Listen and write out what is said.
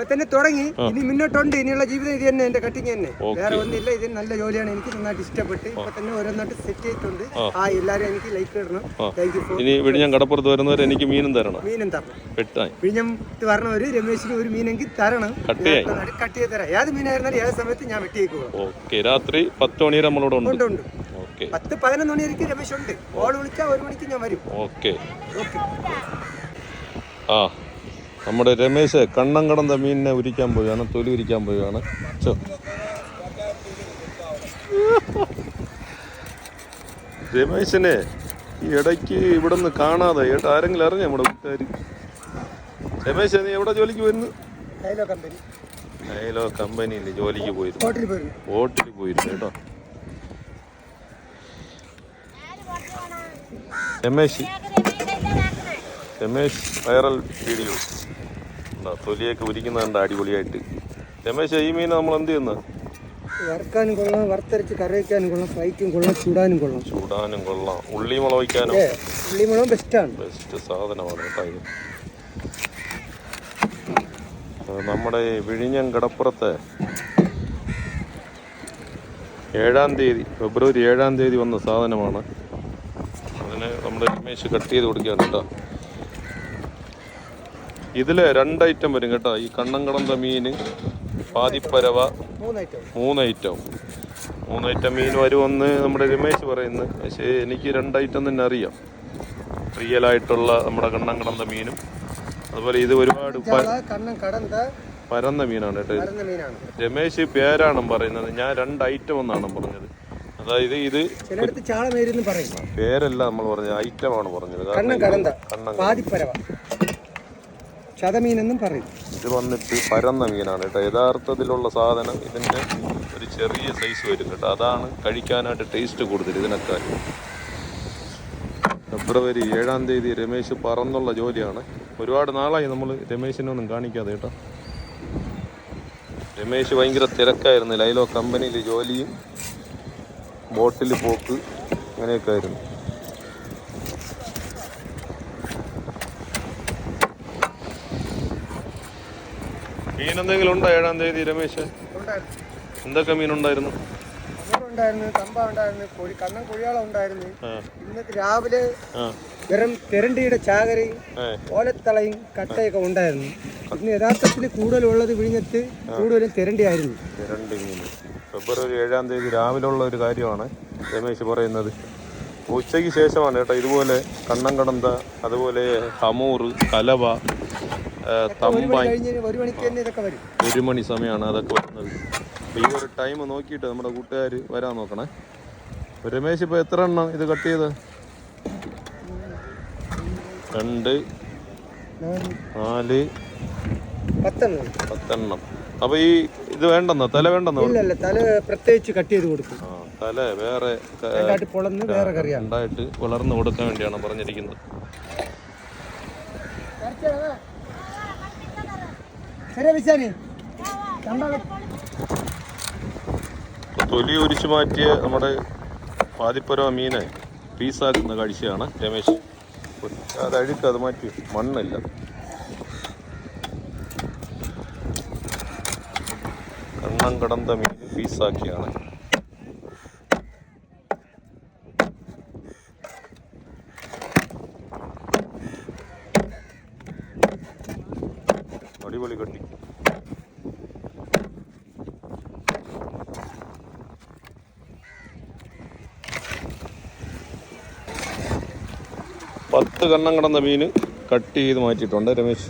ഇപ്പൊ തന്നെ തുടങ്ങി. ഇനി മുന്നോട്ടുണ്ട്. ഇനിയുള്ള ജീവിതം ഇത് തന്നെ എന്റെ കട്ടിങ് തന്നെ. വേറെ ഒന്നില്ല ഇത് നല്ല ജോലിയാണ്. എനിക്ക് നന്നായിട്ട് ഇഷ്ടപ്പെട്ട് ഇപ്പൊ തന്നെ ഓരോന്നായിട്ട് സെറ്റ് ചെയ്തിട്ടുണ്ട്. ആ. എല്ലാരും എനിക്ക് ലൈക്ക് ഇടണം. താങ്ക് യു ഇനി വിഴിഞ്ഞം കടപ്പുറത്ത് വരുന്നവർ എനിക്ക് മീനും തരണം. മീനും തരണം. വിഴിഞ്ഞം ഒരു രമേശിന് ഒരു മീനെങ്കിൽ തരണം. കട്ട്. ഞാൻ ചെയ്ത് തരാം. ഏത് മീനായിരുന്നാലും ഏത് സമയത്ത് ഞാൻ വെട്ടിയേക്കുക ഓക്കെ രാത്രി പത്ത് മണി വരെ നമ്മളോട് ഉണ്ട്. ഉണ്ട് പത്ത് പതിനൊന്ന് മണി വരയ്ക്ക് രമേശ് ഉണ്ട്. ഓൾ വിളിച്ചാൽ ഒരു മണിക്ക് ഞാൻ വരും. ഓക്കെ ഓക്കെ ആ. നമ്മുടെ രമേശ് കണ്ണം കടന്ന മീനിനെ ഉരിക്കാൻ പോവുകയാണ് തൊലി ഉരിക്കാൻ പോവുകയാണ്. ചോ. രമേശനെ ഈ ഇടയ്ക്ക് ഇവിടെ നിന്ന് കാണാതെ ഏട്ടാ ആരെങ്കിലും അറിഞ്ഞ നമ്മുടെ കൂട്ടുകാർ രമേശ് നീ എവിടെ ജോലിക്ക് പോയിരുന്നു? ഡയലോ കമ്പനിയിൽ ജോലിക്ക് പോയിരുന്നു. ഹോട്ടലിൽ പോയിരുന്നു. കേട്ടോ. രമേശ് രമേശ് വൈറൽ വീഡിയോ തൊലിയൊക്കെ ഉരിക്കുന്നുണ്ട് അടിപൊളിയായിട്ട്. രമേശ് ഈ മീൻ നമ്മൾ എന്ത് ചെയ്യുന്നത് വറുക്കാനും കൊള്ളാം വറുത്തരച്ച് കറി വയ്ക്കാനും കൊള്ളാം ഫ്രൈക്കും കൊള്ളാം ചൂടാനും കൊള്ളാം. ചൂടാനും കൊള്ളാം. ഉള്ളി മുളവിക്കാനും ഉള്ളി ഉള്ളിമുളകും ബെസ്റ്റാണ് ബെസ്റ്റ് സാധനമാണ് കേട്ടോ നമ്മുടെ വിഴിഞ്ഞം കടപ്പുറത്തെ ഏഴാം തീയതി ഫെബ്രുവരി ഏഴാം തീയതി വന്ന സാധനമാണ്. അതിന് നമ്മുടെ രമേശ് കട്ട് ചെയ്ത് കൊടുക്കുകയാണ് കേട്ടോ. ഇതിൽ രണ്ട് ഐറ്റം വരും കേട്ടോ. ഈ കണ്ണങ്കടന്ത മീൻ പാതിപ്പരവ മൂന്ന് ഐറ്റം മൂന്ന് ഐറ്റം മീൻ വരുമെന്ന് നമ്മുടെ രമേശ് പറയുന്നു. പക്ഷേ എനിക്ക് രണ്ട് ഐറ്റം തന്നെ അറിയാം. റിയലായിട്ടുള്ള നമ്മുടെ കണ്ണം മീനും. അതുപോലെ ഇത് ഒരുപാട് പരന്ന മീനാണ് കേട്ടോ രമേശ് പേരാണ് പറയുന്നത്. ഞാൻ രണ്ട് ഐറ്റം എന്നാണ് പറഞ്ഞത്. അതായത് ഇത് പേരല്ല നമ്മൾ പറഞ്ഞത്. ഐറ്റമാണ് പറഞ്ഞത്. കണ്ണം ചതമീനെന്നും പറയും. ഇത് വന്നിട്ട് പരന്ന മീനാണ് കേട്ടോ. യഥാർത്ഥത്തിലുള്ള സാധനം ഇതിന്റെ ഒരു ചെറിയ സൈസ് വരും കേട്ടോ. അതാണ് കഴിക്കാനായിട്ട് ടേസ്റ്റ് കൂടുതൽ ഇതിനൊക്കെ ഫെബ്രുവരി ഏഴാം തീയതി രമേശ് പറന്നുള്ള ജോലിയാണ്. ഒരുപാട് നാളായി നമ്മൾ രമേശിനെ ഒന്നും കാണിക്കാതെ കേട്ടോ. രമേശ് ഭയങ്കര തിരക്കായിരുന്നു. ലൈലോ കമ്പനിയിൽ ജോലിയും ബോട്ടിൽ പോക്ക് അങ്ങനെയൊക്കെ ആയിരുന്നു. മീൻ എന്തെങ്കിലും ഉണ്ടോ? ഏഴാം തീയതി രമേശ്. ഉണ്ടായിരുന്നു എന്തൊക്കെ മീനുണ്ടായിരുന്നു? അമൂർ ഉണ്ടായിരുന്നു കമ്പ ഉണ്ടായിരുന്നു കോഴി കണ്ണൻ കൊഴിയാള ഉണ്ടായിരുന്നു ഇന്നത്തെ രാവിലെ വെറും തെരണ്ടിയുടെ ചാകരയും ഓലത്തളയും കട്ടയൊക്കെ ഉണ്ടായിരുന്നു. ഇന്ന് യഥാർത്ഥത്തിൽ കൂടുതലുള്ളത് വിഴിഞ്ഞത്ത് കൂടുതലും തെരണ്ടിയായിരുന്നു. തെരണ്ടി മീൻ. ഫെബ്രുവരി ഏഴാം തീയതി രാവിലെ ഉള്ള ഒരു കാര്യമാണ് രമേശ് പറയുന്നത്. ഉച്ചയ്ക്ക് ശേഷമാണ് കേട്ടോ ഇതുപോലെ കണ്ണം കടന്ത അതുപോലെ ഹമൂർ കലവ ഒരു മണി സമയമാണ് അതൊക്കെ വരുന്നത്. അപ്പോൾ ഈ ഒരു ടൈം നോക്കിയിട്ട് നമ്മുടെ കൂട്ടുകാർ വരാൻ നോക്കണേ. രമേശ് ഇപ്പോൾ എത്ര എണ്ണം ഇത് കട്ട് ചെയ്ത്? രണ്ട് നാല്, പത്തെണ്ണം. അപ്പൊ ഈ ഇത് വേണ്ടെന്നോ? തല വേണ്ടെന്നോ? ഇല്ല തല പ്രത്യേകിച്ച് കട്ട് ചെയ്ത് കൊടുക്കും. തല വേറെ ഉണ്ടായിട്ട് വളർന്നു കൊടുക്കാൻ വേണ്ടിയാണ് പറഞ്ഞിരിക്കുന്നത്. തൊലി ഒരിച്ചു മാറ്റിയ നമ്മുടെ പാതിപ്പരവ മീനെ പീസാക്കുന്ന കാഴ്ചയാണ് രമേശ്. അത് അഴുക്ക് അത് മാറ്റി മണ്ണില്ല. കണ്ണം കടന്ത മീൻ പീസാക്കിയാണ്. അടിപൊളി കട്ടി. പത്ത് കണ്ണം കടന്ന മീൻ കട്ട് ചെയ്ത് മാറ്റിയിട്ടുണ്ട് രമേശ്.